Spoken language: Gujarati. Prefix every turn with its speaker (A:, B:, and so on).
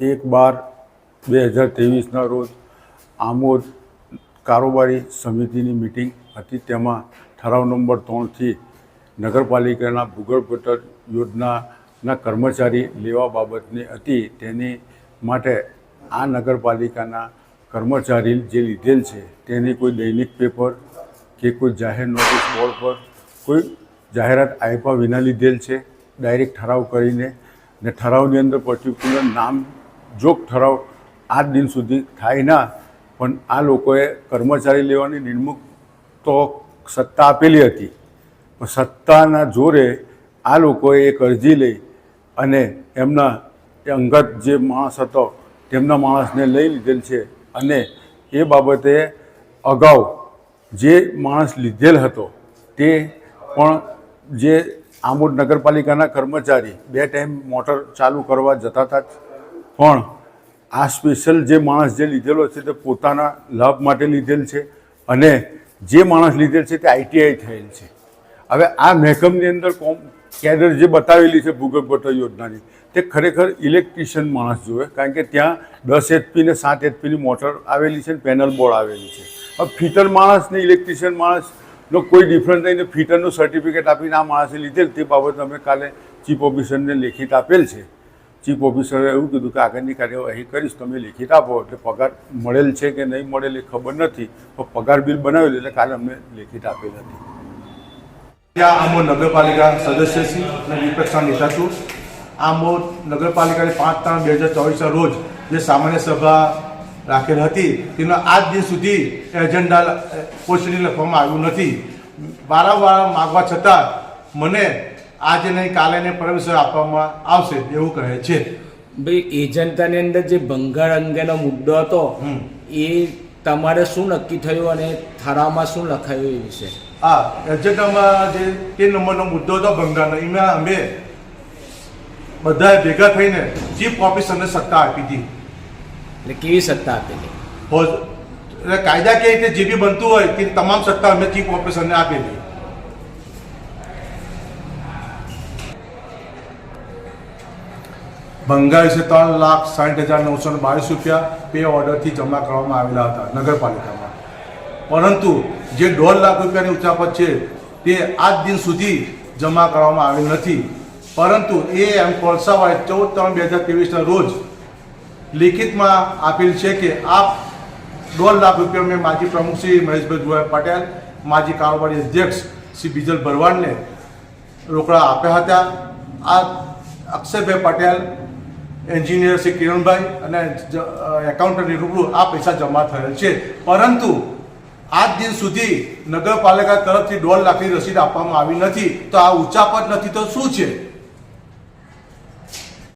A: એક બાર બે હજાર ત્રેવીસના રોજ આમોદ કારોબારી સમિતિની મિટિંગ હતી. તેમાં ઠરાવ નંબર ત્રણથી નગરપાલિકાના ભૂગર્ભ ગટર યોજનાના કર્મચારી લેવા બાબતની હતી. તેની માટે આ નગરપાલિકાના કર્મચારી જે લીધેલ છે, તેની કોઈ દૈનિક પેપર કે કોઈ જાહેર નોટિસ બોર્ડ પર કોઈ જાહેરાત આપ્યા વિના લીધેલ છે ડાયરેક્ટ ઠરાવ કરીને ને ઠરાવની અંદર પર્ટિક્યુલર નામ જોગ ઠરાવ આ દિન સુધી થાય ના, પણ આ લોકોએ કર્મચારી લેવાની નિમણૂક તો સત્તા આપેલી હતી. પણ સત્તાના જોરે આ લોકોએ એક અરજી લઈ અને એમના અંગત જે માણસ હતો, તેમના માણસને લઈ લીધેલ છે અને એ બાબતે અગાઉ જે માણસ લીધેલ હતો, તે પણ જે આંબોડ નગરપાલિકાના કર્મચારી બે ટાઈમ મોટર ચાલુ કરવા જતા હતા પણ આ સ્પેશિયલ જે માણસ જે લીધેલો છે, તે પોતાના લાભ માટે લીધેલ છે અને જે માણસ લીધેલ છે, તે આઈટીઆઈ થયેલ છે. હવે આ મહેકમની અંદર કોમ કેડર જે બતાવેલી છે, ભૂગર્ભ ગટર યોજનાની, તે ખરેખર ઇલેક્ટ્રિશિયન માણસ જોવે કારણ કે ત્યાં દસ એચપી ને સાત એચપીની મોટર આવેલી છે ને પેનલ બોર્ડ આવેલી છે. હવે ફિટર માણસને ઇલેક્ટ્રિશિયન માણસનો કોઈ ડિફરન્સ નહીં. ફિટરનું સર્ટિફિકેટ આપીને આ માણસે લીધેલ, તે બાબત અમે કાલે ચીફ ઓફિસરને લેખિત આપેલ છે. ચીફ ઓફિસરે એવું કીધું કે આગળની કાર્યવાહી કરીશ, તમે લેખિત આપો. એટલે પગાર મળેલ છે કે નહીં મળેલ એ ખબર નથી. પણ પગાર બિલ બનાવેલું એટલે કાલે અમને લેખિત આપેલ હતી.
B: ત્યાં આમો નગરપાલિકા સદસ્ય છું અને વિપક્ષના નેતા છું. આમો નગરપાલિકાની પાંચ ત્રણ બે હજાર ચોવીસના રોજ જે સામાન્ય સભા રાખેલ હતી. તેનો આજ દિન સુધી એજન્ડા પોસ્ટની લખવામાં આવ્યું નથી. વારંવાર માગવા છતાં મને આજે નહીં કાલે નહીં પરમેશ્વર આપવામાં આવશે એવું કહે છે.
C: ભાઈ એજન્ટાની અંદર જે ભંગાર અંગેનો મુદ્દો હતો. એ તમારે શું નક્કી થયું અને ઠરાવમાં શું લખાયું એ વિશે?
B: હા એજન્ડામાં જે તે નંબરનો મુદ્દો હતો ભંગારનો એમાં અમે બધાએ ભેગા થઈને ચીફ ઓફિસરને સત્તા આપી હતી.
C: એટલે કેવી સત્તા આપેલી
B: એટલે એટલે કે રીતે જે બી બનતું હોય તે તમામ સત્તા અમે ચીફ ઓફિસરને આપેલી ભંગાર વિશે ત્રણ લાખ સાઠ હજાર નવસો બાવીસ રૂપિયા પે ઓર્ડરથી જમા કરવામાં આવેલા હતા નગરપાલિકામાં. પરંતુ જે દોઢ લાખ રૂપિયાની ઉચાપત છે તે આજ દિન સુધી જમા કરવામાં આવેલ નથી. પરંતુ એ એમ કોલસાવાય ચૌદ ત્રણ બે હજાર ત્રેવીસના રોજ લિખિતમાં આપેલ છે કે આપ દોઢ લાખ રૂપિયા મેં માજી પ્રમુખ શ્રી મહેશભાઈ દુઆ પટેલ, માજી કારોબારી અધ્યક્ષ શ્રી બીજલ ભરવાડને રોકડા આપ્યા હતા. આ અક્ષયભાઈ પટેલ, એન્જિનિયર શ્રી કિરણભાઈ અને એકાઉન્ટન્ટની રૂબરૂ આ પૈસા જમા થયેલ છે. પરંતુ આજ દિન સુધી નગરપાલિકા તરફથી દોઢ લાખની રસીદ આપવામાં આવી નથી. તો આ ઉચાપત નથી તો શું છે?